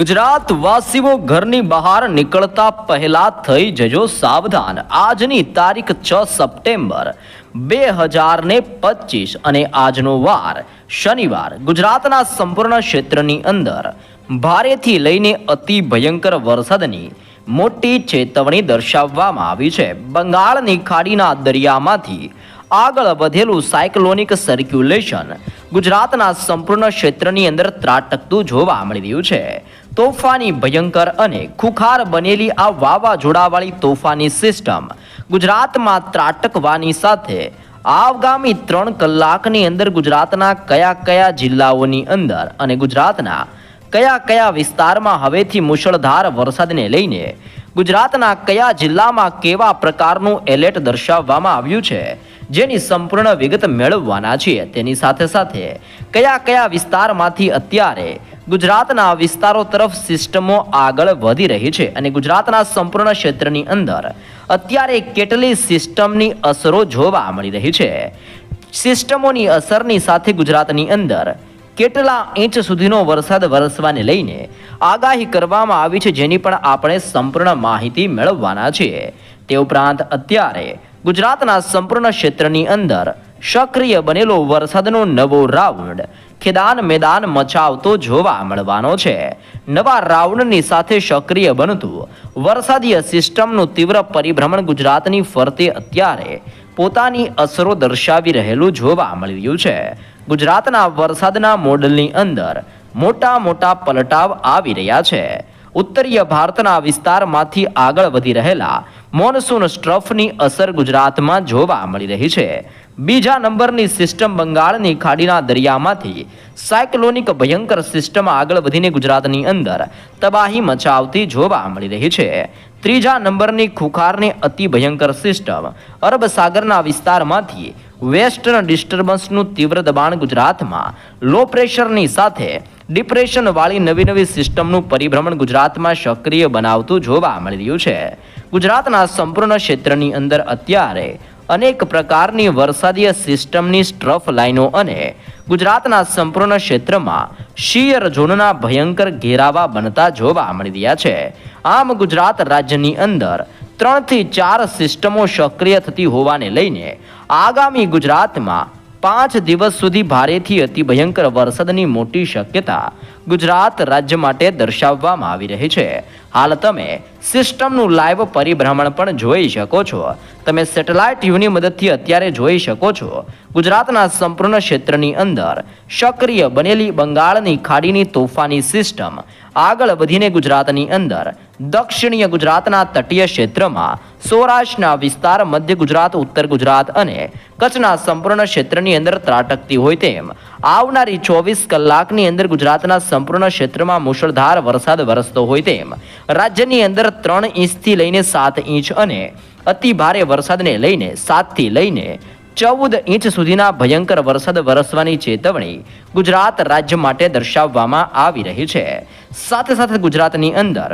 ગુજરાત વાસીઓ ઘરની બહાર નીકળતા પહેલા થઈ જજો સાવધાન. આજની તારીખ છ સપ્ટેમ્બર બે હજાર ને પચીસ અને આજનો વાર શનિવાર. ગુજરાતના સંપૂર્ણ ક્ષેત્રની અંદર ભારેથી લઈને અતિ ભયંકર વરસાદની મોટી ચેતવણી દર્શાવવામાં આવી છે. બંગાળની ખાડીના દરિયામાંથી આગળ વધેલું સાયક્લોનિક સર્ક્યુલેશન ગુજરાતના સંપૂર્ણ ક્ષેત્રની અંદર ત્રાટકતું જોવા મળી રહ્યું છે. તોફાની ભયંકર અને ખુખાર બનેલી આ વાવાઝોડાવાળી તોફાની સિસ્ટમ ગુજરાતમાં ત્રાટકવાની સાથે આગામી ત્રણ કલાકની અંદર ગુજરાતના કયા કયા જિલ્લાઓની અંદર અને ગુજરાતના કયા કયા વિસ્તારમાં હવેથી મુશળધાર વરસાદને લઈને ગુજરાતના કયા જિલ્લામાં કેવા પ્રકારનું એલર્ટ દર્શાવવામાં આવ્યું છે, જેની સંપૂર્ણ વિગત મેળવવાના છીએ. તેની સાથે સાથે કયા કયા વિસ્તારમાંથી અત્યારે ગુજરાતના વિસ્તારો તરફ સિસ્ટમો આગળ વધી રહી છે અને ગુજરાતના સંપૂર્ણ ક્ષેત્રની અંદર અત્યારે કેટલી સિસ્ટમની અસરો જોવા મળી રહી છે. સિસ્ટમોની અસરની સાથે ગુજરાતની અંદર કેટલા ઇંચ સુધીનો વરસાદ વરસવાને લઈને આગાહી કરવામાં આવી છે જેની પણ આપણે સંપૂર્ણ માહિતી મેળવવાના છીએ તે ઉપરાંત અત્યારે ગુજરાતના સંપૂર્ણ ક્ષેત્રની અંદર સક્રિય બનેલો વરસાદનો નવો રાઉન્ડ ખેદાન મેદાન મચાવતો જોવા મળવાનો છે. નવા રાઉન્ડની સાથે સક્રિય બનતું વરસાદીય સિસ્ટમનું તીવ્ર પરિભ્રમણ ગુજરાતની ફરતે અત્યારે પોતાની અસરો દર્શાવી રહેલું જોવા મળ્યું છે. ગુજરાતના વરસાદના મોડલની અંદર મોટા મોટા પલટાવ આવી રહ્યા છે. ઉત્તરીય ભારતના વિસ્તારમાંથી આગળ વધી રહેલા મોનસૂન સ્ટ્રફની અસર ગુજરાતમાં જોવા મળી રહી છે. બીજા નંબરની સિસ્ટમ બંગાળની ખાડીના દરિયામાંથી સાયક્લોનિક ભયંકર સિસ્ટમ આગળ વધીને ગુજરાતની અંદર તબાહી મચાવતી જોવા મળી રહી છે. ત્રીજા નંબરની ખુખારની અતિ ભયંકર સિસ્ટમ અરબ સાગરના વિસ્તારમાંથી વેસ્ટર્ન ડિસ્ટર્બન્સનું તીવ્ર દબાણ ગુજરાતમાં લો પ્રેશરની સાથે ડિપ્રેશનવાળી નવી નવી સિસ્ટમનું પરિભ્રમણ ગુજરાતમાં સક્રિય બનાવતું જોવા મળી રહ્યું છે. ગુજરાતના સંપૂર્ણ ક્ષેત્રની અંદર અત્યારે અનેક પ્રકારની વરસાદીય સિસ્ટમની સ્ટ્રફ લાઇનો અને ગુજરાતના સંપૂર્ણ ક્ષેત્રમાં શિયર ઝોનના ભયંકર ઘેરાવા બનતા જોવા મળી રહ્યા છે. આમ ગુજરાત રાજ્યની અંદર ત્રણથી ચાર સિસ્ટમો સક્રિય થતી હોવાને લઈને આગામી ગુજરાતમાં પાંચ દિવસ સુધી ભારેથી અતિ ભયંકર વરસાદની મોટી શક્યતા ગુજરાત રાજ્ય માટે દર્શાવવામાં આવી રહી છે. હાલ તમે સિસ્ટમનું લાઈવ પરિભ્રમણ પણ જોઈ શકો છો. તમે સેટેલાઇટ યુની મદદથી અત્યારે જોઈ શકો છો. ગુજરાતના સંપૂર્ણ ક્ષેત્રની અંદર સક્રિય બનેલી બંગાળની ખાડીની તોફાની સિસ્ટમ આગળ વધીને ગુજરાતની અંદર દક્ષિણીય ગુજરાતના તટીય ક્ષેત્રમાં, સૌરાષ્ટ્રના વિસ્તાર, મધ્ય ગુજરાત, ઉત્તર ગુજરાત અને કચ્છના સંપૂર્ણ ક્ષેત્રની અંદર ત્રાટકતી હોય તેમ આવનારી ચોવીસ કલાકની અંદર ગુજરાતના સંપૂર્ણ ક્ષેત્રમાં મુશળધાર વરસાદ વરસતો હોય તેમ. રાજ્યની અંદર ત્રણ ઇંચથી લઈને સાત ઇંચ અને અતિ ભારે વરસાદને લઈને સાતથી લઈને ચૌદ ઇંચ સુધીના ભયંકર વરસાદ વરસવાની ચેતવણી ગુજરાત રાજ્ય માટે દર્શાવવામાં આવી રહી છે. સાથે સાથે ગુજરાતની અંદર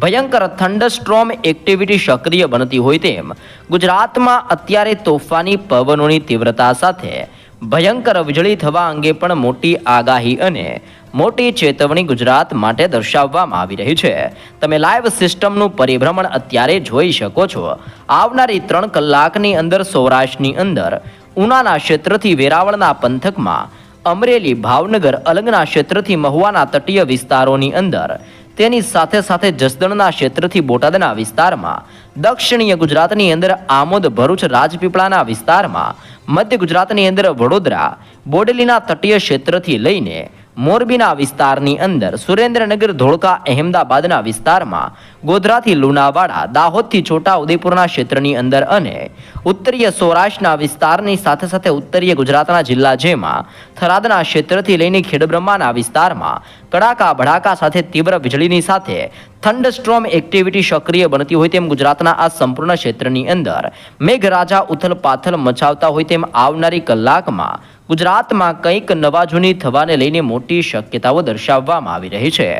ભયંકર થંડરસ્ટ્રોમ એક્ટિવિટી સક્રિય બનતી હોય તેમ ગુજરાતમાં અત્યારે તોફાની પવનોની તીવ્રતા સાથે ભયંકર વીજળી થવા અંગે પણ મોટી આગાહી અને મોટી ચેતવણી ગુજરાત માટે દર્શાવવામાં આવી રહી છે. તમે લાઈવ સિસ્ટમનું પરિભ્રમણ અત્યારે જોઈ શકો છો. આવનારી ત્રણ કલાકની અંદર સૌરાષ્ટ્રની અંદર, ઉનાના ક્ષેત્રથી વેરાવળના પંથકમાં, અમરેલી, ભાવનગર, અલંગના ક્ષેત્રથી મહુવાના તટીય વિસ્તારોની અંદર, તેની સાથે સાથે જસદણના ક્ષેત્રથી બોટાદના વિસ્તારમાં, દક્ષિણીય ગુજરાતની અંદર આમોદ ભરૂચ રાજપીપળાના વિસ્તારમાં મધ્ય ગુજરાતની અંદર વડોદરા, બોડેલીના તટીય ક્ષેત્રથી લઈને મોરબીના વિસ્તારની અંદર સુરેન્દ્રનગર, ધોળકા, અહેમદાબાદના વિસ્તારમાં, ગોધરાથી લુણાવાડા, દાહોદથી છોટા ક્ષેત્રની અંદર અને ઉત્તરીય સૌરાષ્ટ્રના વિસ્તારની સાથે સાથે ઉત્તરીય ગુજરાતના જિલ્લા જેમાં થરાદના ક્ષેત્રથી લઈને ખેડબ્રહ્માના વિસ્તારમાં કડાકા, ભડાકા સાથે તીવ્ર વીજળીની સાથે થંડસ્ટ્રોમ એક્ટિવિટી સક્રિય બનતી હોય તેમ ગુજરાતના આ સંપૂર્ણ ક્ષેત્રની અંદર. મેઘરાજા ઉથલ પાથલ મચાવતા હોય તેમ આવનારી કલાકમાં ગુજરાતમાં કંઈક નવા જૂની થવાને લઈને મોટી શક્યતાઓ દર્શાવવામાં આવી રહી છે.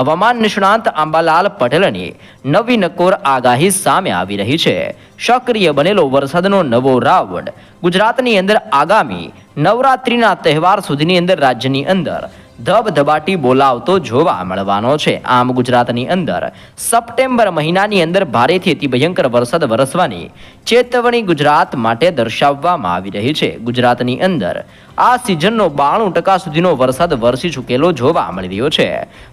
હવામાન નિષ્ણાંત આંબાલાલ પટેલની નવી નકોર આગાહી સામે આવી રહી છે. સક્રિય બનેલો વરસાદનો નવો રાઉન્ડ ગુજરાતની અંદર આગામી નવરાત્રિના તહેવાર સુધીની અંદર રાજ્યની અંદર ધબધબાટી બોલાવતો જોવા મળવાનો છે. આમ ગુજરાતની અંદર સપ્ટેમ્બર મહિનાની અંદર ભારેથી અતિ ભયંકર વરસાદ વરસવાની ચેતવણી ગુજરાત માટે દર્શાવવામાં આવી રહી છે. ગુજરાતની અંદર આ સિઝનનો બાણું ટકા સુધીનો વરસાદ વરસી ચૂકેલો જોવા મળી રહ્યો છે.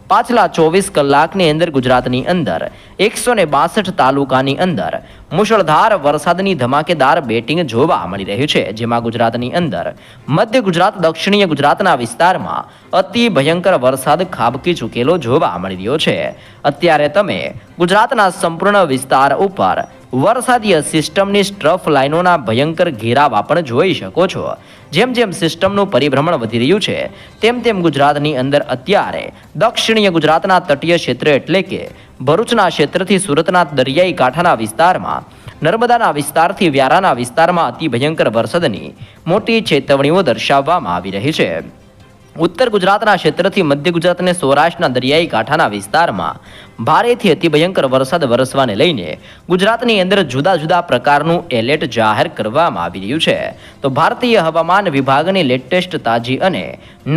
પાછલા ચોવીસ કલાકની અંદર ગુજરાતની અંદર, એકસો બાસઠ તાલુકાની અંદર મુશળધાર વરસાદની ધમાકેદાર બેટિંગ જોવા મળી રહ્યું છે, જેમાં ગુજરાતની અંદર, મધ્ય ગુજરાત, દક્ષિણીય ગુજરાતના વિસ્તારમાં અતિ ભયંકર વરસાદ ખાબકી ચૂકેલો જોવા મળી રહ્યો છે. અત્યારે તમે ગુજરાતના સંપૂર્ણ વિસ્તાર ઉપર વરસાદીય સિસ્ટમની સ્ટ્રફ લાઇનોના ભયંકર ઘેરાવા પણ જોઈ શકો છો. જેમ જેમ સિસ્ટમનું પરિભ્રમણ વધી રહ્યું છે, તેમ તેમ ગુજરાતની અંદર અત્યારે દક્ષિણીય ગુજરાતના તટીય ક્ષેત્ર એટલે કે ભરૂચના ક્ષેત્રથી સુરતના દરિયાઈ કાંઠાના વિસ્તારમાં, નર્મદાના વિસ્તારથી વ્યારાના વિસ્તારમાં અતિ ભયંકર વરસાદની મોટી ચેતવણીઓ દર્શાવવામાં આવી રહી છે. ઉત્તર ગુજરાતના ક્ષેત્રથી મધ્ય ગુજરાત અને સૌરાષ્ટ્રના દરિયાઈ કાંઠાના વિસ્તારમાં ભારેથી અતિ ભયંકર વરસાદ વરસવાને લઈને ગુજરાતની અંદર જુદા જુદા પ્રકારનું એલર્ટ જાહેર કરવામાં આવી રહ્યું છે. તો ભારતીય હવામાન વિભાગની લેટેસ્ટ તાજી અને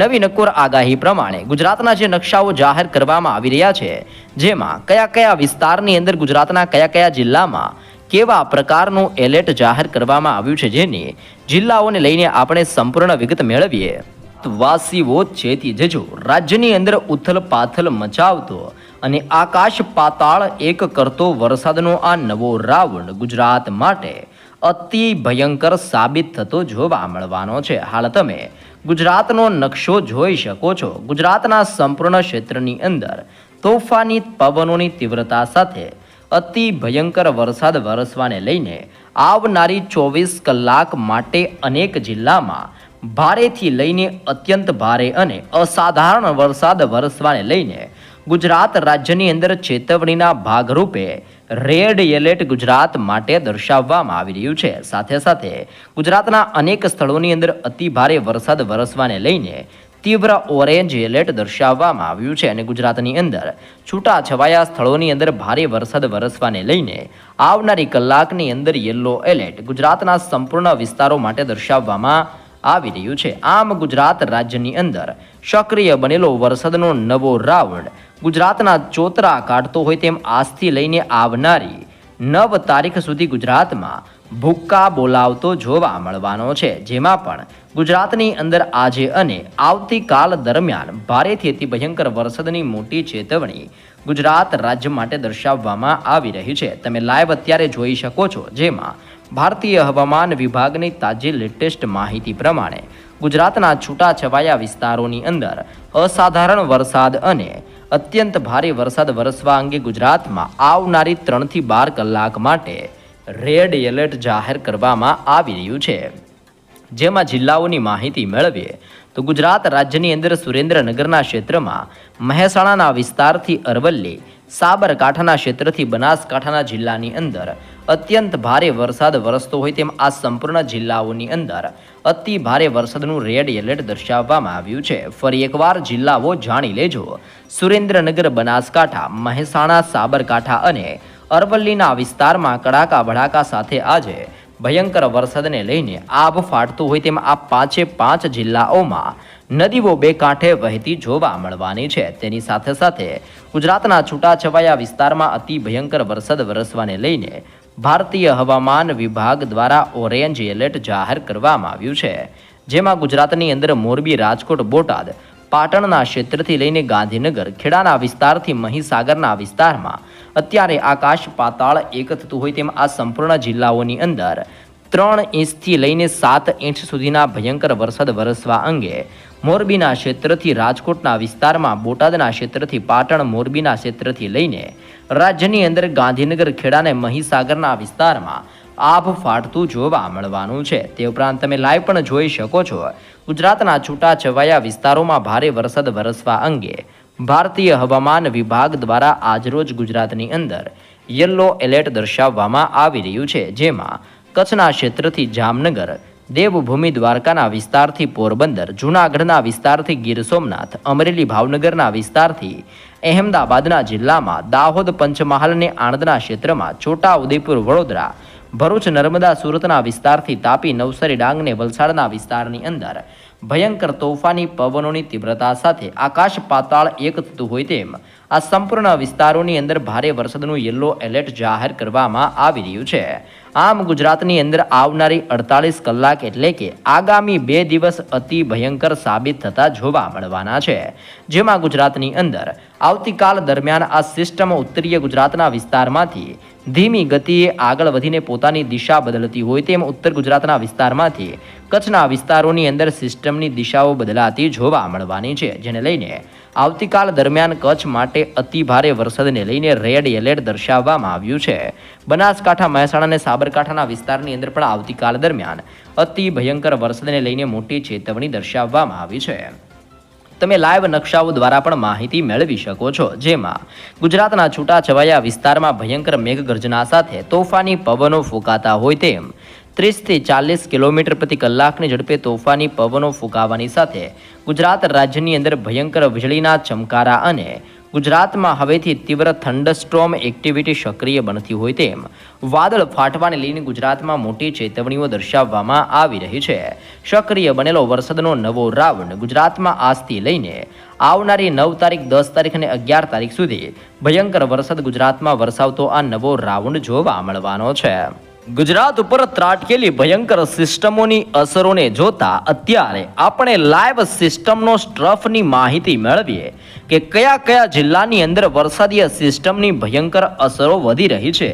નવી નકોર આગાહી પ્રમાણે ગુજરાતના જે નકશાઓ જાહેર કરવામાં આવી રહ્યા છે, જેમાં કયા કયા વિસ્તારની અંદર ગુજરાતના કયા કયા જિલ્લામાં કેવા પ્રકારનું એલર્ટ જાહેર કરવામાં આવ્યું છે જેની જિલ્લાઓને લઈને આપણે સંપૂર્ણ વિગત મેળવીએ. વાસીઓ ચેતી જજો. રાજ્યની અંદર ઉથલ પાથલ મચાવતો અને આકાશ પાતાળ એક કરતો વરસાદનો આ નવો રાઉન્ડ ગુજરાત માટે અતિ ભયંકર સાબિત થતો જોવા મળવાનો છે. હાલ તમે ગુજરાતનો નકશો જોઈ શકો છો. ગુજરાતના સંપૂર્ણ ક્ષેત્રની અંદર તોફાની પવનોની તીવ્રતા સાથે અતિ ભયંકર વરસાદ વરસવાને લઈને આવનારી ચોવીસ કલાક માટે અનેક જિલ્લામાં ભારેથી લઈને અત્યંત ભારે અને અસાધારણ વરસાદ વરસવાને લઈને ગુજરાત રાજ્યની અંદર ચેતવણીના ભાગરૂપે રેડ એલર્ટ ગુજરાત માટે દર્શાવવામાં આવી રહ્યું છે. સાથે સાથે ગુજરાતના અનેક સ્થળોની અંદર અતિ ભારે વરસાદ વરસવાને લઈને તીવ્ર ઓરેન્જ એલર્ટ દર્શાવવામાં આવ્યું છે અને ગુજરાતની અંદર છૂટા છવાયા સ્થળોની અંદર ભારે વરસાદ વરસવાને લઈને આવનારી કલાકની અંદર યલો એલર્ટ ગુજરાતના સંપૂર્ણ વિસ્તારો માટે દર્શાવવામાં આવી રહ્યું છે. આમ ગુજરાત રાજ્યની અંદર સક્રિય બનેલો વરસાદનો નવો રાઉન્ડ ગુજરાતના ચોતરા કાઢતો હોય તેમ આજથી લઈને આવનારી નવ તારીખ સુધી ગુજરાતમાં ભૂક્કા બોલાવતો જોવા મળવાનો છે. જેમાં પણ ગુજરાતની અંદર આજે અને આવતીકાલ દરમિયાન ભારેથી અતિ ભયંકર વરસાદની મોટી ચેતવણી ગુજરાત રાજ્ય માટે દર્શાવવામાં આવી રહી છે. તમે લાઈવ અત્યારે જોઈ શકો છો. જેમાં ભારતીય હવામાન વિભાગની તાજી લેટેસ્ટ માહિતી પ્રમાણે ગુજરાતના છૂટાછવાયા વિસ્તારોની અંદર અસાધારણ વરસાદ અને અત્યંત ભારે વરસાદ વરસવા અંગે ગુજરાતમાં આવનારી ત્રણથી બાર કલાક માટે રેડ એલર્ટ જાહેર કરવામાં આવી રહ્યું છે. જેમાં જિલ્લાઓની માહિતી મેળવીએ તો ગુજરાત રાજ્યની અંદર સુરેન્દ્રનગરના ક્ષેત્રમાં મહેસાણાના વિસ્તારથી અરવલ્લી, સાબરકાંઠાના ક્ષેત્રથી બનાસકાંઠાના જિલ્લાની અંદર અત્યંત ભારે વરસાદ વરસતો હોય તેમ આ સંપૂર્ણ જિલ્લાઓની અંદર અતિ ભારે વરસાદનું રેડ એલર્ટ દર્શાવવામાં આવ્યું છે. ફરી એકવાર જિલ્લાઓ જાણી લેજો. સુરેન્દ્રનગર, બનાસકાંઠા, મહેસાણા, સાબરકાંઠા અને અરવલ્લીના વિસ્તારમાં કડાકા ભડાકા સાથે આજે ભયંકર વરસાદને લઈને આબ ફાટતું હોય તેમ આ પાંચે પાંચ જિલ્લાઓમાં નદીઓ બે કાંઠે વહેતી જોવા મળવાની છે. તેની સાથે સાથે ગુજરાતના છૂટાછવાયા વિસ્તારમાં અતિ ભયંકર વરસાદ વરસવાને લઈને ભારતીય હવામાન વિભાગ દ્વારા ઓરેન્જ એલર્ટ જાહેર કરવામાં આવ્યું છે. જેમાં ગુજરાતની અંદર મોરબી, રાજકોટ, બોટાદ, પાટણના ક્ષેત્રથી લઈને ગાંધીનગર, ખેડાના વિસ્તારથી મહીસાગરના વિસ્તારમાં અત્યારે આકાશ પાતાળ એક થતું હોય તેમ આ સંપૂર્ણ જિલ્લાઓની અંદર ત્રણ ઇંચથી લઈને સાત ઇંચ સુધીના ભયંકર વરસાદ વરસવા અંગે મોરબીના ક્ષેત્રથી રાજકોટના વિસ્તારમાં, બોટાદના ક્ષેત્રથી પાટણ, મોરબીના ક્ષેત્રથી લઈને રાજ્યની અંદર ગાંધીનગર ખેડા અને મહીસાગરના વિસ્તારમાં આભ ફાટતું જોવા મળવાનું છે. તે ઉપરાંત તમે લાઈવ પણ જોઈ શકો છો. ગુજરાતના છૂટાછવાયા વિસ્તારોમાં ભારે વરસાદ વરસવા અંગે ભારતીય હવામાન વિભાગ દ્વારા આજરોજ ગુજરાતની અંદર યલો એલર્ટ દર્શાવવામાં આવી રહ્યું છે. જેમાં કચ્છના ક્ષેત્રથી જામનગર દેવભૂમિ દ્વારકાના વિસ્તારથી પોરબંદર, જૂનાગઢના વિસ્તારથી ગીર સોમનાથ, અમરેલી ભાવનગરના વિસ્તારથી અહેમદાબાદના જિલ્લામાં દાહોદ પંચમહાલ અને આણંદના ક્ષેત્રમાં છોટા ઉદેપુર વડોદરા, ભરૂચ, નર્મદા, સુરતના વિસ્તારથી તાપી, નવસારી, ડાંગને, વલસાડના વિસ્તારની અંદર ભયંકર તોફાની પવનોની તીવ્રતા સાથે આકાશ પાતાળ એક થતું હોય તેમ આ સંપૂર્ણ વિસ્તારોની અંદર ભારે વરસાદનું યલો એલર્ટ જાહેર કરવામાં આવી રહ્યું છે. આમ ગુજરાતની અંદર આવનારી અડતાલીસ કલાક એટલે કે આગામી બે દિવસ અતિ ભયંકર સાબિત થતા જોવા મળવાના છે. જેમાં ગુજરાતની અંદર આવતીકાલ દરમિયાન આ સિસ્ટમ ઉત્તરીય ગુજરાતના વિસ્તારમાંથી ધીમી ગતિએ આગળ વધીને પોતાની દિશા બદલતી હોય તેમ ઉત્તર ગુજરાતના વિસ્તારમાંથી કચ્છના વિસ્તારોની અંદર સિસ્ટમની દિશાઓ બદલાતી જોવા મળવાની છે, જેને લઈને આવતીકાલ દરમિયાન કચ્છ માટે અતિ ભારે વરસાદને લઈને રેડ એલર્ટ દર્શાવવામાં આવ્યું છે. બનાસકાંઠા, મહેસાણા અને સાબરકાંઠાના વિસ્તારની અંદર પણ આવતીકાલ દરમિયાન અતિ ભયંકર વરસાદને લઈને મોટી ચેતવણી દર્શાવવામાં આવી છે. તમે લાઈવ નકશાઓ દ્વારા પણ માહિતી મેળવી શકો છો, જેમાં ગુજરાતના છૂટાછવાયા વિસ્તારમાં ભયંકર મેઘગર્જના સાથે તોફાની પવનો ફૂંકાતા હોય તેમ ત્રીસથી ચાલીસ કિલોમીટર પ્રતિ કલાકની ઝડપે તોફાની પવનો ફૂંકાવાની સાથે ગુજરાત રાજ્યની અંદર ભયંકર વીજળીના ચમકારા અને ગુજરાતમાં હવેથી તીવ્ર થંડરસ્ટ્રોમ એક્ટિવિટી સક્રિય બનતી હોય તેમ વાદળ ફાટવાને લઈને ગુજરાતમાં મોટી ચેતવણીઓ દર્શાવવામાં આવી રહી છે. સક્રિય બનેલો વરસાદનો નવો રાઉન્ડ ગુજરાતમાં આજથી લઈને આવનારી નવ તારીખ, દસ તારીખ અને અગિયાર તારીખ સુધી ભયંકર વરસાદ ગુજરાતમાં વરસાવતો આ નવો રાઉન્ડ જોવા મળવાનો છે. ગુજરાત ઉપર ત્રાટકેલી ભયંકર સિસ્ટમોની અસરોને જોતા અત્યારે આપણે લાઈવ સિસ્ટમનો સ્ટ્રફની માહિતી મેળવીએ. કે કયા કયા જિલ્લાની અંદર વરસાદીય સિસ્ટમની ભયંકર અસરો વધી રહી છે?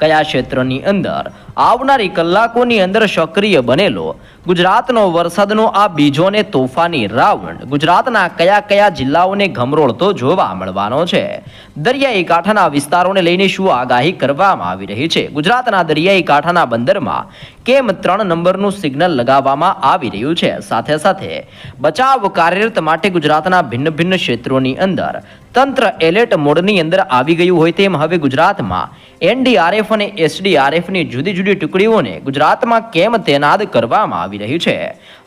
કયા ક્ષેત્રની અંદર આવનારી કલાકોની અંદર સક્રિય બનેલો? ગુજરાતનો વરસાદનો આ બીજો ને તોફાની રાઉન્ડ ગુજરાતના કયા કયા જિલ્લાઓને ગમરોળતો જોવા મળવાનો છે? દરિયાઈ કાંઠાના વિસ્તારોને લઈને શું આગાહી કરવામાં આવી રહી છે? ગુજરાતના દરિયાઈ કાંઠાના બંદરમાં કેમ ત્રણ નંબરનું સિગ્નલ લગાવવામાં આવી રહ્યું છે? સાથે સાથે બચાવ કાર્યરત માટે ગુજરાતના ભિન્ન ભિન્ન ક્ષેત્રોની અંદર. તંત્ર એલર્ટ મોડની અંદર આવી ગયું હોય તેમ હવે ગુજરાતમાં એનડીઆરએફ અને એસડીઆરએફની જુદી જુદી ટુકડીઓને ગુજરાતમાં કેમ તૈનાત કરવામાં આવી રહી છે?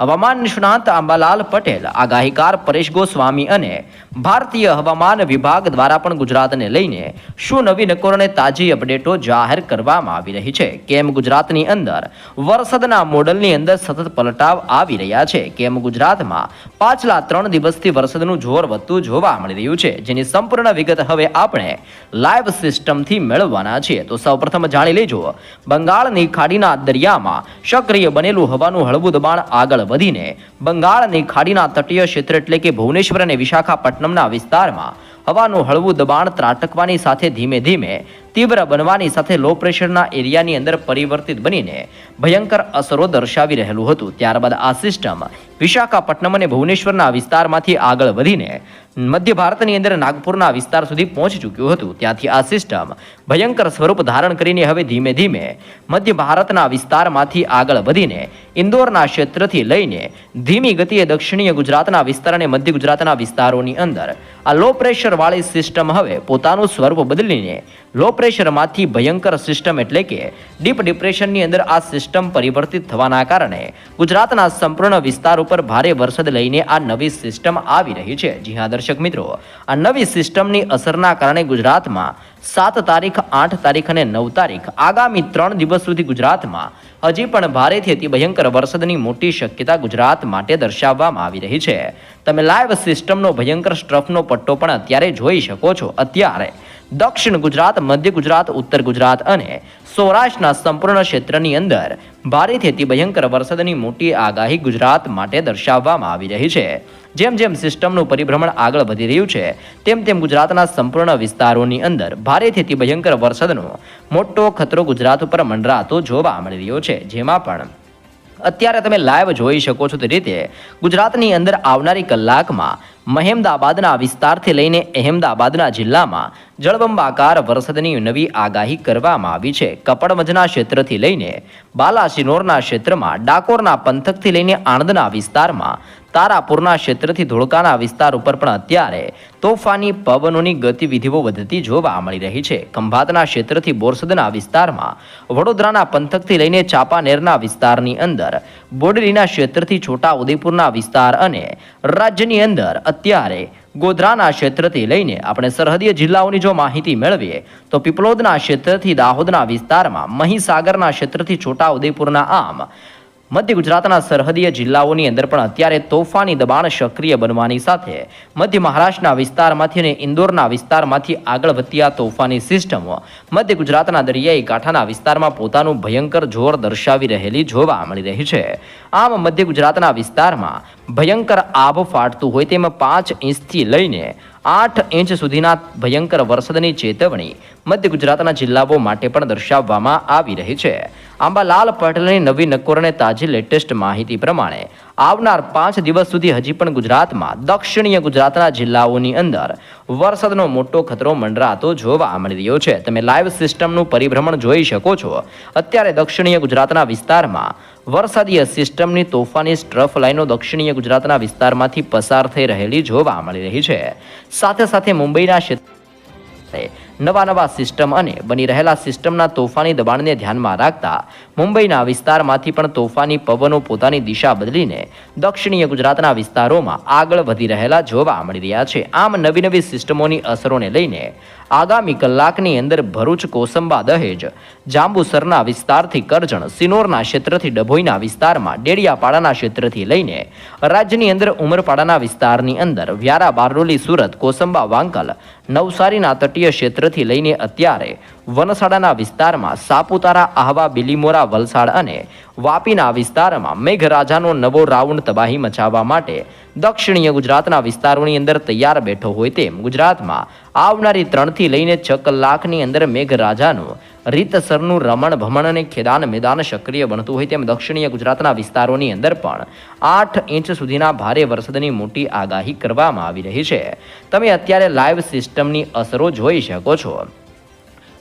હવામાન નિષ્ણાંત આંબાલાલ પટેલ, આગાહીકાર પરેશ ગોસ્વામી અને ભારતીય હવામાન વિભાગ દ્વારા પણ ગુજરાતને લઈને શું નવી નકોર અને તાજી અપડેટો જાહેર કરવામાં આવી રહી છે? કેમ ગુજરાતની અંદર વરસાદના મોડલની અંદર સતત પલટાવ આવી રહ્યા છે? કેમ ગુજરાતમાં પાછલા ત્રણ દિવસથી વરસાદનું જોર વધતું જોવા મળી રહ્યું છે, જેની સંપૂર્ણ વિગત હવે આપણે લાઈવ સિસ્ટમથી મેળવવાના છીએ. તો સૌપ્રથમ જાણી લેજો, બંગાળની ખાડીના દરિયામાં સક્રિય બનેલું હવાનું હળવું દબાણ આગળ વધીને, બંગાળની ખાડીના તટીય ક્ષેત્ર એટલે કે ભુવનેશ્વર અને વિશાખાપટ્ટનમના વિસ્તારમાં હવાનું હળવું દબાણ ત્રાટકવાની સાથે ધીમે ધીમે, તીવ્ર બનવાની સાથે લો પ્રેશરના એરિયાની અંદર પરિવર્તિત બનીને ભયંકર અસરો દર્શાવી રહેલું હતું. ત્યારબાદ આ સિસ્ટમ વિશાખાપટ્ટનમ અને ભુવનેશ્વરના વિસ્તારમાંથી આગળ વધીને મધ્ય ભારતની અંદર નાગપુરના વિસ્તાર સુધી પહોંચી ચૂક્યું હતું. ત્યાંથી આ સિસ્ટમ ભયંકર સ્વરૂપ ધારણ કરીને હવે ધીમે ધીમે મધ્ય ભારતના વિસ્તારમાંથી આગળ વધીને ઇન્દોરના ક્ષેત્રથી લઈને ધીમી ગતિએ દક્ષિણીય ગુજરાતના વિસ્તાર અને મધ્ય ગુજરાતના વિસ્તારોની અંદર આ લો પ્રેશરવાળી સિસ્ટમ હવે પોતાનું સ્વરૂપ બદલીને લો પ્રેશરમાંથી ભયંકર સિસ્ટમ એટલે કે ડીપ ડિપ્રેશનની અંદર આ સિસ્ટમ પરિવર્તિત થવાના કારણે ગુજરાતના સંપૂર્ણ વિસ્તાર ઉપર ભારે વરસાદ લઈને આ નવી સિસ્ટમ આવી રહી છે. જી હા દર્શક મિત્રો, આ નવી સિસ્ટમની અસરના કારણે ગુજરાતમાં સાત તારીખ, આઠ તારીખ અને નવ તારીખ, આગામી ત્રણ દિવસ સુધી ગુજરાતમાં હજી પણ ભારેથી અતિ ભયંકર વરસાદની મોટી શક્યતા ગુજરાત માટે દર્શાવવામાં આવી રહી છે. તમે લાઈવ સિસ્ટમનો ભયંકર સ્ટ્રફનો પટ્ટો પણ અત્યારે જોઈ શકો છો. અત્યારે દક્ષિણ ગુજરાત, મધ્ય ગુજરાત, ઉત્તર ગુજરાત અને સૌરાષ્ટ્રના સંપૂર્ણ ક્ષેત્રની અંદર ભારેથી અતિ ભયંકર વરસાદની મોટી આગાહી ગુજરાત માટે દર્શાવવામાં આવી રહી છે. જેમ જેમ સિસ્ટમનું પરિભ્રમણ આગળ વધી રહ્યું છે, તેમ તેમ ગુજરાતના સંપૂર્ણ વિસ્તારોની અંદર ભારેથી અતિ ભયંકર વરસાદનો મોટો ખતરો ગુજરાત ઉપર મંડરાતો જોવા મળી રહ્યો છે. જેમાં પણ અત્યારે તમે લાઈવ જોઈ શકો છો તે રીતે ગુજરાતની અંદર આવનારી કલાકમાં મહેમદાબાદના વિસ્તારથી લઈને અહેમદાબાદના જિલ્લામાં જળબંબાકાર વરસાદની નવી આગાહી કરવામાં આવી છે. કપડમજના ક્ષેત્રથી લઈને બાલાસિનોરના ક્ષેત્રમાં, ડાકોરના પંથકથી લઈને આણંદના વિસ્તારમાં તારાપુરના ક્ષેત્રથી ધોળકાના વિસ્તાર ઉપર પણ અત્યારે તોફાની પવનોની ગતિવિધિઓ વધતી જોવા મળી રહી છે. ખંભાતના ક્ષેત્રથી બોરસદના વિસ્તારમાં વડોદરાના પંથકથી લઈને ચાપાનેરના વિસ્તારની અંદર, બોડલીના ક્ષેત્રથી છોટા ઉદેપુરના વિસ્તાર અને રાજ્યની અંદર અત્યારે ગોધરાના ક્ષેત્રથી લઈને આપણે સરહદીય જિલ્લાઓની જો માહિતી મેળવીએ, તો પીપલોદના ક્ષેત્રથી દાહોદના વિસ્તારમાં, મહીસાગરના ક્ષેત્રથી છોટા ઉદેપુરના આમ મધ્ય ગુજરાતના સરહદીય જિલ્લાઓની અંદર પણ અત્યારે તોફાની દબાણ સક્રિય બનવાની સાથે મધ્ય મહારાષ્ટ્રના વિસ્તારમાંથી અને ઇન્દોરના વિસ્તારમાંથી આગળ વધતી આ તોફાની સિસ્ટમો મધ્ય ગુજરાતના દરિયાઈ કાંઠાના વિસ્તારમાં પોતાનું ભયંકર જોર દર્શાવી રહેલી જોવા મળી રહી છે. આમ મધ્ય ગુજરાતના વિસ્તારમાં ભયંકર આભ ફાટતું હોય તેમ પાંચ ઇંચથી લઈને આઠ ઇંચ સુધીના ભયંકર વરસાદની ચેતવણી મધ્ય ગુજરાતના જિલ્લાઓ માટે પણ દર્શાવવામાં આવી રહી છે. આંબાલાલ પટેલની નવી નકોરને તાજી લેટેસ્ટ માહિતી પ્રમાણે આવનાર પાંચ દિવસ સુધી હજી પણ ગુજરાતમાં દક્ષિણીય ગુજરાતના જિલ્લાઓની અંદર વરસાદનો મોટો ખતરો મંડરાતો જોવા મળી રહ્યો છે. તમે લાઈવ સિસ્ટમનું પરિભ્રમણ જોઈ શકો છો. અત્યારે દક્ષિણીય ગુજરાતના વિસ્તારમાં વરસાદીય સિસ્ટમની તોફાની સ્ટ્રફ લાઇનો દક્ષિણીય ગુજરાતના વિસ્તારમાંથી પસાર થઈ રહેલી જોવા મળી રહી છે. સાથે સાથે મુંબઈના ક્ષેત્ર નવા નવા સિસ્ટમ અને બની રહેલા સિસ્ટમના તોફાની દબાણને ધ્યાનમાં રાખતા મુંબઈના વિસ્તારમાંથી પણ તોફાની પવનો પોતાની દિશા બદલીને દક્ષિણીય ગુજરાતના વિસ્તારોમાં આગળ વધી રહેલા જોવા મળી રહ્યા છે. આમ નવી નવી સિસ્ટમોની અસરોને લઈને આગામી કલાકની અંદર ભરૂચ કોસંબા દહેજ જાંબુસરના વિસ્તારથી કરજણ, સિનોરના ક્ષેત્રથી ડભોઈના વિસ્તારમાં, ડેડિયાપાડાના ક્ષેત્રથી લઈને રાજ્યની અંદર ઉમરપાડાના વિસ્તારની અંદર વ્યારા બારડોલી સુરત, કોસંબા, વાંકલ, નવસારીના તટીય ક્ષેત્રથી લઈને અત્યારે વનસાડાના વિસ્તારમાં સાપુતારા, આહવા, બિલીમોરા, વલસાડ અને વાપીના વિસ્તારમાં મેઘરાજાનો નવો રાઉન્ડ તબાહી મચાવવા માટે દક્ષિણીય ગુજરાતના વિસ્તારોની અંદર તૈયાર બેઠો હોય તેમ ગુજરાતમાં આવનારી ત્રણથી લઈને છ કલાકની અંદર મેઘરાજાનું રીતસરનું રમણ, ભમણ અને ખેદાન મેદાન સક્રિય બનતું હોય તેમ દક્ષિણીય ગુજરાતના વિસ્તારોની અંદર પણ આઠ ઇંચ સુધીના ભારે વરસાદની મોટી આગાહી કરવામાં આવી રહી છે. તમે અત્યારે લાઈવ સિસ્ટમની અસરો જોઈ શકો છો.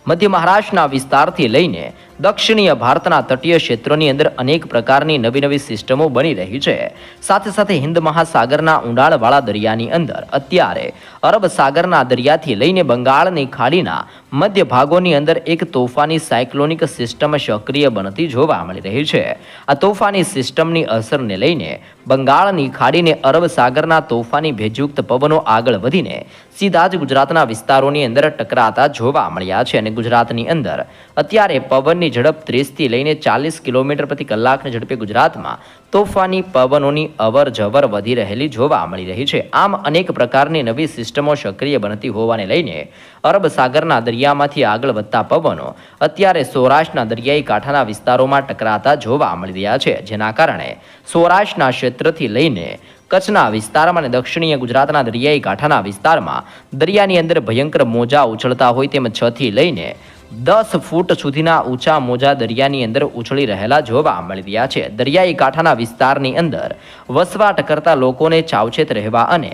મધ્ય મહારાષ્ટ્રના વિસ્તારથી લઈને દક્ષિણીય ભારતના તટીય ક્ષેત્રોની અંદર અનેક પ્રકારની નવી નવી સિસ્ટમો બની રહી છે. સાથે સાથે હિન્દ મહાસાગરના ઊંડાણવાળા દરિયાની અંદર અત્યારે અરબ સાગરના દરિયાથી લઈને બંગાળની ખાડીના મધ્ય ભાગોની અંદર એક તોફાની સાયક્લોનિક સિસ્ટમ સક્રિય બનતી જોવા મળી રહી છે. આ તોફાની સિસ્ટમની અસરને લઈને બંગાળની ખાડીને અરબ સાગરના તોફાની ભેજયુક્ત પવનો આગળ વધીને સીધા જ ગુજરાતના વિસ્તારોની અંદર ટકરાતા જોવા મળ્યા છે અને ગુજરાતની અંદર અત્યારે પવનની ઝડપ ત્રીસથી લઈને ચાલીસ કિલોમીટર પ્રતિ કલાકની ઝડપે ગુજરાતમાં તોફાની પવનોની અવર જવર વધી રહેલી જોવા મળી રહી છે. આમ અનેક પ્રકારની નવી સિસ્ટમો સક્રિય બનતી હોવાને લઈને અરબ સાગરના દરિયામાંથી આગળ વધતા પવનો અત્યારે સૌરાષ્ટ્રના દરિયાઈ કાંઠાના વિસ્તારોમાં ટકરાતા જોવા મળી રહ્યા છે. જેના કારણે સૌરાષ્ટ્રના ક્ષેત્રથી લઈને કચ્છના વિસ્તારમાં અને દક્ષિણીય ગુજરાતના દરિયાઈ કાંઠાના વિસ્તારમાં દરિયાની અંદર ભયંકર મોજા ઉછળતા હોય તેમ છ થી લઈને દસ ફૂટ સુધીના ઊંચા મોજા દરિયાની અંદર ઉછળી રહેલા જોવા મળી રહ્યા છે. દરિયાઈ કાંઠાના વિસ્તારની અંદર વસવાટ કરતા લોકોને ચાવચેત રહેવા અને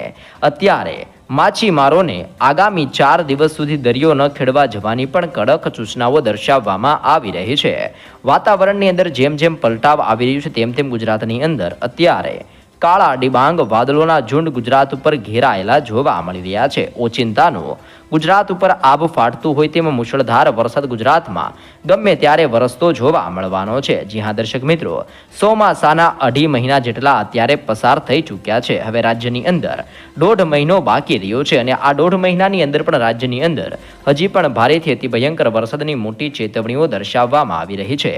અત્યારે માછીમારોને આગામી ચાર દિવસ સુધી દરિયો ન ખેડવા જવાની પણ કડક સૂચનાઓ દર્શાવવામાં આવી રહી છે. વાતાવરણની અંદર જેમ જેમ પલટાવ આવી રહ્યું છે, તેમ તેમ ગુજરાતની અંદર અત્યારે કાળા ડિબાંગ વાદળોના ઝુંડ ગુજરાત ઉપર ઘેરાયેલા જોવા મળી રહ્યા છે. ઓચિંતાનો ગુજરાત ઉપર આબ ફાટતું હોય તેમ મુશળધાર વરસાદ ગુજરાતમાં ગમે ત્યારે વરસતો જોવા મળવાનો છે. જી હા, દર્શક મિત્રો, ચોમાસાના અઢી મહિના જેટલા અત્યારે પસાર થઈ ચૂક્યા છે. હવે રાજ્યની અંદર દોઢ મહિનો બાકી રહ્યો છે અને આ દોઢ મહિનાની અંદર પણ રાજ્યની અંદર હજી પણ ભારેથી અતિ ભયંકર વરસાદની મોટી ચેતવણીઓ દર્શાવવામાં આવી રહી છે.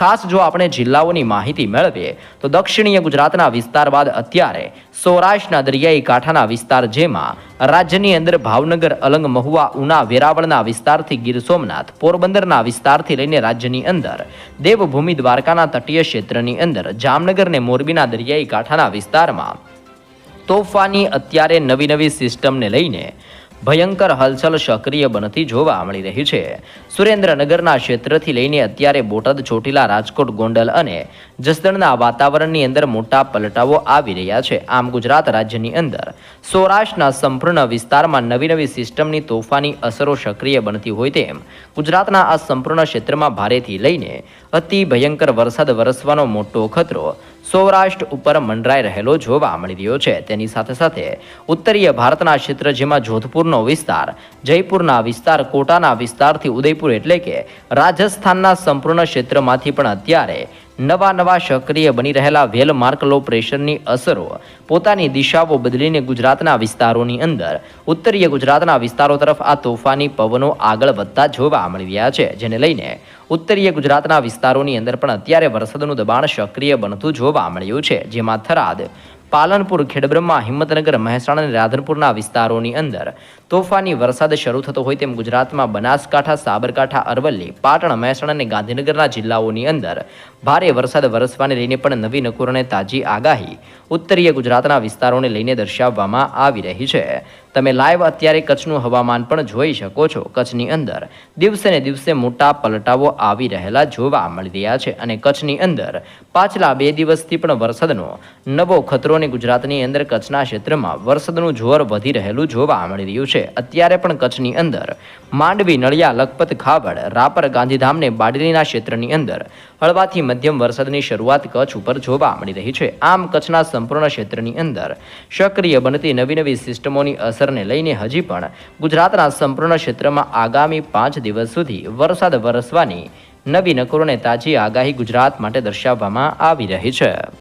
ખાસ જો આપણે જિલ્લાઓની માહિતી મેળવીએ, તો દક્ષિણીય ગુજરાતના વિસ્તાર બાદ અત્યારે સૌરાષ્ટ્રના દરિયાઈ કાંઠાના વિસ્તાર જેમાં રાજ્યની અંદર ભાવનગર, અલંગ, મહુવા, ઉના, વેરાવળના વિસ્તારથી ગીર સોમનાથ, પોરબંદરના વિસ્તારથી લઈને રાજ્યની અંદર, દેવભૂમિ દ્વારકાના તટીય ક્ષેત્રની અંદર, જામનગર ને મોરબીના દરિયાઈ કાંઠાના વિસ્તારમાં તોફાની અત્યારે નવી નવી સિસ્ટમને લઈને ભયંકર હલચલ સક્રિય બનતી જોવા મળી રહી છે. સુરેન્દ્રનગરના ક્ષેત્રથી લઈને અત્યારે બોટાદ, ચોટીલા, રાજકોટ, ગોંડલ અને જસદણના વાતાવરણની અંદર મોટા પલટાવો આવી રહ્યા છે. આમ ગુજરાત રાજ્યની અંદર સૌરાષ્ટ્રના સંપૂર્ણ વિસ્તારમાં નવી નવી સિસ્ટમની તોફાની અસરો સક્રિય બનતી હોય તેમ ગુજરાતના આ સંપૂર્ણ ક્ષેત્રમાં ભારેથી લઈને અતિ ભયંકર વરસાદ વરસવાનો મોટો ખતરો સૌરાષ્ટ્ર ઉપર મંડરાઈ રહેલો જોવા મળી રહ્યો છે. તેની સાથે સાથે ઉત્તરીય ભારતના ક્ષેત્ર જેમાં જોધપુરનો વિસ્તાર, જયપુરના વિસ્તાર, કોટાના વિસ્તારથી ઉદયપુર એટલે કે રાજસ્થાનના સંપૂર્ણ ક્ષેત્રમાંથી પણ અત્યારે નવા નવા સક્રિય બની રહેલા વેલ માર્ક લો પ્રેશરની અસરો પોતાની દિશાઓ બદલીને ગુજરાતના વિસ્તારોની અંદર. ઉત્તરીય ગુજરાતના વિસ્તારો તરફ આ તોફાની પવનો આગળ વધતા જોવા મળી રહ્યા છે, જેને લઈને ઉત્તરીય ગુજરાતના વિસ્તારોની અંદર પણ અત્યારે વરસાદનું દબાણ સક્રિય બનતું જોવા મળ્યું છે, જેમાં થરાદ પાલનપુર ખેડબ્રહ્મા હિંમતનગર મહેસાણા અને રાધનપુરના વિસ્તારોની અંદર તોફાની વરસાદ શરૂ થતો હોય તેમ ગુજરાતમાં બનાસકાંઠા, સાબરકાંઠા, અરવલ્લી, પાટણ, મહેસાણા અને ગાંધીનગરના જિલ્લાઓની અંદર ભારે વરસાદ વરસવાને લઈને પણ નવી નકુર તાજી આગાહી ઉત્તરીય ગુજરાતના વિસ્તારોને લઈને દર્શાવવામાં આવી રહી છે. તમે લાઈવ અત્યારે કચ્છનું હવામાન પણ જોઈ શકો છો. કચ્છની અંદર દિવસે ને દિવસે મોટા પલટાવો આવી રહેલા જોવા મળી રહ્યા છે અને કચ્છની અંદર પાછલા બે દિવસથી પણ વરસાદનો નવો ખતરો ને ગુજરાતની અંદર કચ્છના ક્ષેત્રમાં વરસાદનું જોર વધી રહેલું જોવા મળી રહ્યું છે. અત્યારે પણ કચ્છની અંદર માંડવી, નળિયા, લખપત ખાબડ રાપર ગાંધીધામ ને બાડલીના ક્ષેત્રની અંદર હળવાથી મધ્યમ વરસાદની શરૂઆત કચ્છ ઉપર જોવા મળી રહી છે. આમ કચ્છના સંપૂર્ણ ક્ષેત્રની અંદર સક્રિય બનતી નવી નવી સિસ્ટમોની અસરને લઈને હજી પણ ગુજરાતના સંપૂર્ણ ક્ષેત્રમાં આગામી પાંચ દિવસ સુધી વરસાદ વરસવાની નવી નકરોને તાજી આગાહી ગુજરાત માટે દર્શાવવામાં આવી રહી છે.